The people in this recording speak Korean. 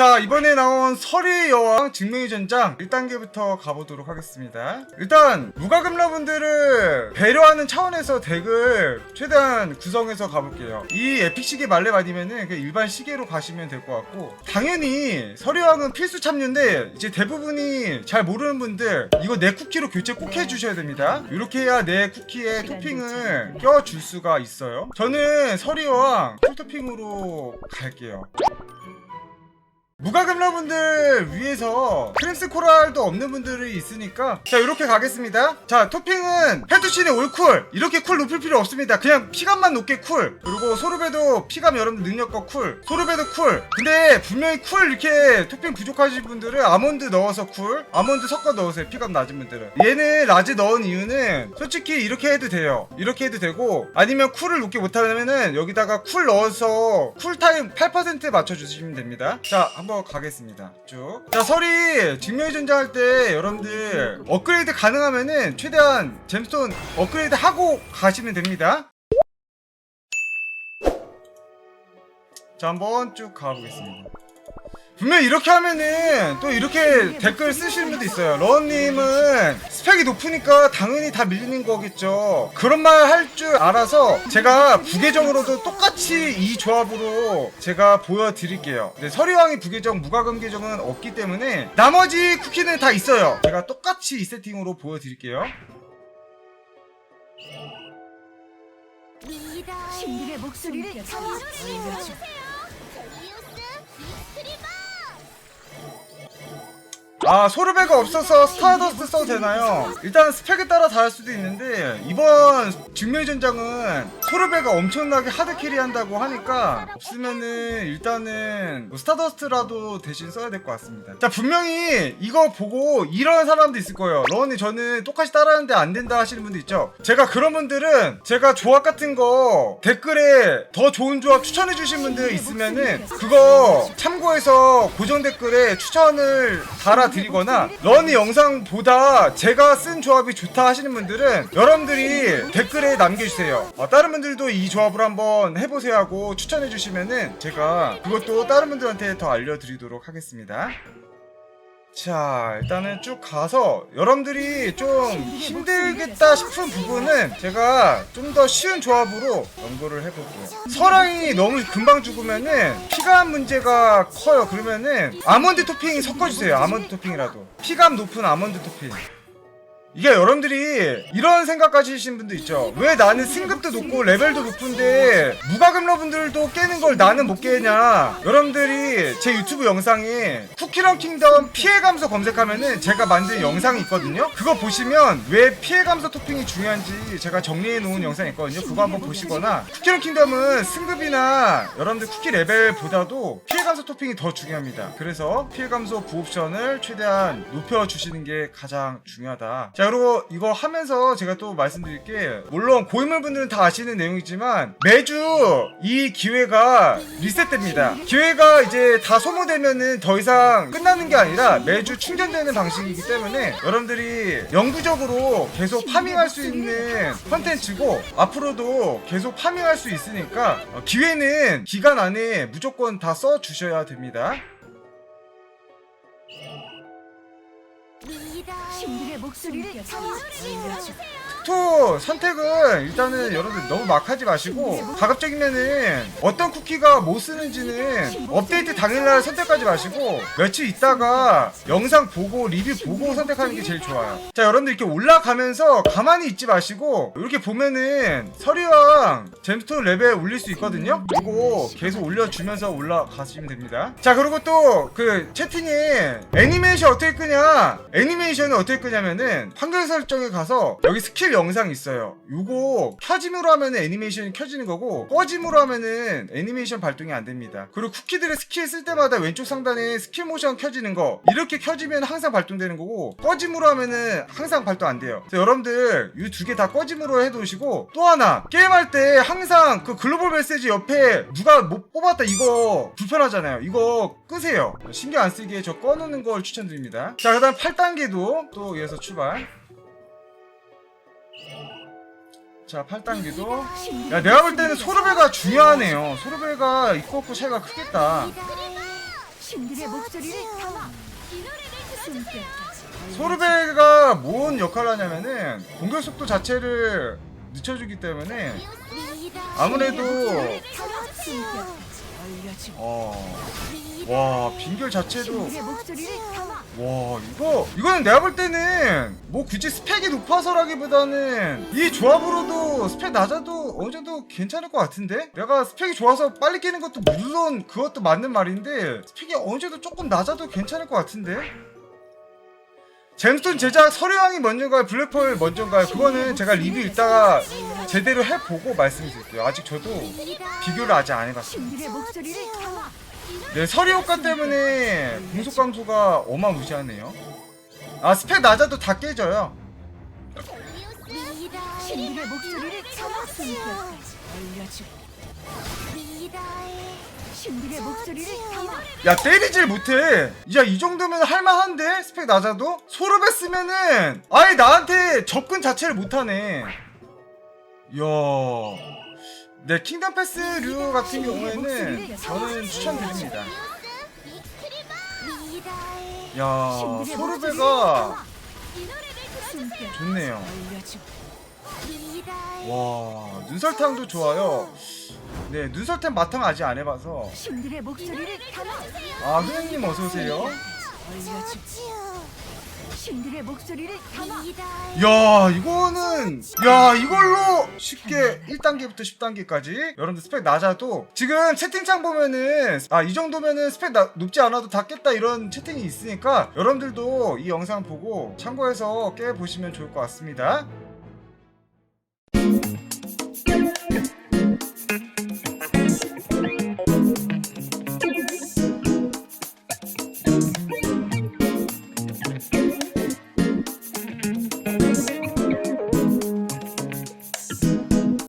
자 이번에 나온 서리 여왕 증명의 전장 1단계부터 가보도록 하겠습니다. 일단 무과금러분들을 배려하는 차원에서 덱을 최대한 구성해서 가볼게요. 이 에픽 시계 말렙 아니면은 그냥 일반 시계로 가시면 될 것 같고 당연히 서리 여왕은 필수 참류인데 이제 대부분이 잘 모르는 분들 이거 내 쿠키로 교체 꼭 해주셔야 됩니다. 이렇게 해야 내 쿠키에 토핑을 껴줄 수가 있어요. 저는 서리 여왕 풀토핑으로 갈게요 무과금러분들 위해서 크림스 코랄도 없는 분들이 있으니까 자 이렇게 가겠습니다. 자 토핑은 페투신의 올쿨. 이렇게 쿨 높일 필요 없습니다. 그냥 피감만 높게 쿨. 그리고 소르베도 피감 여러분 능력과 쿨. 소르베도 쿨. 근데 분명히 쿨 이렇게 토핑 부족하신 분들은 아몬드 넣어서 쿨. 아몬드 섞어 넣으세요 피감 낮은 분들은. 얘는 라지 넣은 이유는 솔직히 이렇게 해도 돼요. 이렇게 해도 되고 아니면 쿨을 높게 못하면은 여기다가 쿨 넣어서 쿨타임 8% 맞춰주시면 됩니다. 자 한번 가겠습니다. 쭉. 자 설이 직명의 전장할 때 여러분들 업그레이드 가능하면은 최대한 잼스톤 업그레이드 하고 가시면 됩니다. 자 한번 쭉 가보겠습니다 분명 이렇게 하면은 또 이렇게 댓글 쓰시는 분도 있어요. 러님은 스펙이 높으니까 당연히 다 밀리는 거겠죠. 그런 말 할 줄 알아서 제가 부계정으로도 똑같이 이 조합으로 제가 보여드릴게요. 네, 서리왕이 부계정, 무과금 계정은 없기 때문에 나머지 쿠키는 다 있어요. 제가 똑같이 이 세팅으로 보여드릴게요. 신들의 목소리를 들려 아 소르베가 없어서 스타더스트 써도 되나요? 일단 스펙에 따라 다를 수도 있는데 이번 증명의 전장은 소르베가 엄청나게 하드캐리 한다고 하니까 없으면은 일단은 뭐 스타더스트라도 대신 써야 될 것 같습니다. 자 분명히 이거 보고 이런 사람도 있을 거예요. 러언니 저는 똑같이 따라하는데 안 된다 하시는 분도 있죠? 제가 그런 분들은 제가 조합 같은 거 댓글에 더 좋은 조합 추천해 주신 분들 있으면은 그거 참고해서 고정 댓글에 추천을 달아 드 리거나 런이 영상보다 제가 쓴 조합이 좋다 하시는 분들은 여러분들이 댓글에 남겨주세요. 어, 다른 분들도 이 조합을 한번 해보세요 하고 추천해 주시면은 제가 그것도 다른 분들한테 더 알려드리도록 하겠습니다. 자 일단은 쭉 가서 여러분들이 좀 힘들겠다 싶은 부분은 제가 좀 더 쉬운 조합으로 연구를 해볼게요. 설왕이 너무 금방 죽으면은 피감 문제가 커요. 그러면은 아몬드 토핑 섞어주세요. 아몬드 토핑이라도. 피감 높은 아몬드 토핑 이게 여러분들이 이런 생각 가지신 분도 있죠. 왜 나는 승급도 높고 레벨도 높은데 무과금러분들도 깨는 걸 나는 못 깨냐? 여러분들이 제 유튜브 영상에 쿠키런 킹덤 피해 감소 검색하면은 제가 만든 영상이 있거든요. 그거 보시면 왜 피해 감소 토핑이 중요한지 제가 정리해 놓은 영상이 있거든요. 그거 한번 보시거나 쿠키런 킹덤은 승급이나 여러분들 쿠키 레벨보다도 피해 감소 토핑이 더 중요합니다. 그래서 피해 감소 부옵션을 최대한 높여 주시는 게 가장 중요하다. 자 그리고 이거 하면서 제가 또 말씀드릴 게 물론 고인물 분들은 다 아시는 내용이지만 매주 이 기회가 리셋됩니다. 기회가 이제 다 소모되면은 더 이상 끝나는 게 아니라 매주 충전되는 방식이기 때문에 여러분들이 영구적으로 계속 파밍할 수 있는 컨텐츠고 앞으로도 계속 파밍할 수 있으니까 어, 기회는 기간 안에 무조건 다 써 주셔야 됩니다. 신들의 목소리를 들려주세요. 투 선택은 일단은 여러분들 너무 막 하지 마시고 가급적이면은 어떤 쿠키가 못 쓰는지는 업데이트 당일날 선택하지 마시고 며칠 있다가 영상 보고 리뷰 보고 선택하는 게 제일 좋아요. 자 여러분들 이렇게 올라가면서 가만히 있지 마시고 이렇게 보면은 서리왕 잼스톤 레벨 올릴 수 있거든요? 이거 계속 올려주면서 올라가시면 됩니다. 자 그리고 또 그 채팅에 애니메이션 어떻게 끄냐? 애니메이션은 어떻게 끄냐면은 환경 설정에 가서 여기 스킬 영상 있어요. 요거 켜짐으로 하면 애니메이션이 켜지는 거고 꺼짐으로 하면은 애니메이션 발동이 안 됩니다. 그리고 쿠키들의 스킬 쓸 때마다 왼쪽 상단에 스킬 모션 켜지는 거 이렇게 켜지면 항상 발동되는 거고 꺼짐으로 하면은 항상 발동 안 돼요. 그래서 여러분들 이 두 개 다 꺼짐으로 해두시고 또 하나 게임할 때 항상 그 글로벌 메시지 옆에 누가 못 뽑았다 이거 불편하잖아요. 이거 끄세요. 신경 안 쓰기에 저 꺼놓는 걸 추천드립니다. 자 그 다음 8단계도 또 이어서 출발 자 8단계도 야 내가 볼 때는 소르베가 중요하네요. 소르베가 있고 없고 차이가 크겠다. 신들의 목소리를 담아 숨결 소르베가 뭔 역할을 하냐면은 공격 속도 자체를 늦춰주기 때문에 아무래도 어, 와 빙결 자체도 와 이거 이거는 내가 볼 때는 뭐 굳이 스펙이 높아서라기보다는 이 조합으로도 스펙 낮아도 어느 정도 괜찮을 것 같은데? 내가 스펙이 좋아서 빨리 깨는 것도 물론 그것도 맞는 말인데 스펙이 어느 정도 조금 낮아도 괜찮을 것 같은데 잼스톤 제작 서류왕이 먼저인가요? 블랙펄 먼저인가요? 그거는 제가 리뷰 이따가 제대로 해보고 말씀드릴게요. 아직 저도 비교를 아직 안 담아. 네, 서리 효과 때문에 공속 감소가 어마무시하네요. 아, 스펙 낮아도 다 깨져요. 신들의 목소리를 담아. 숨결 신들의 목소리를 담아 야, 때리질 못해. 야, 이 정도면 할만한데? 스펙 낮아도? 소르베 쓰면은 아예 나한테 접근 자체를 못하네. 이야. 네, 킹덤 패스 류 같은 경우에는 저는 추천드립니다. 야, 소르베가 좋네요. 와, 눈설탕도 좋아요. 네, 눈설탕 마탕 아직 안 해봐서. 신들의 목소리를 담아 아, 흐느님 어서오세요. 신들의 목소리를 담아 야, 이거는, 야, 이걸로 쉽게 1단계부터 10단계까지 여러분들 스펙 낮아도 지금 채팅창 보면은 아, 이 정도면은 스펙 나- 높지 않아도 다 깼다 이런 채팅이 있으니까 여러분들도 이 영상 보고 참고해서 깨보시면 좋을 것 같습니다.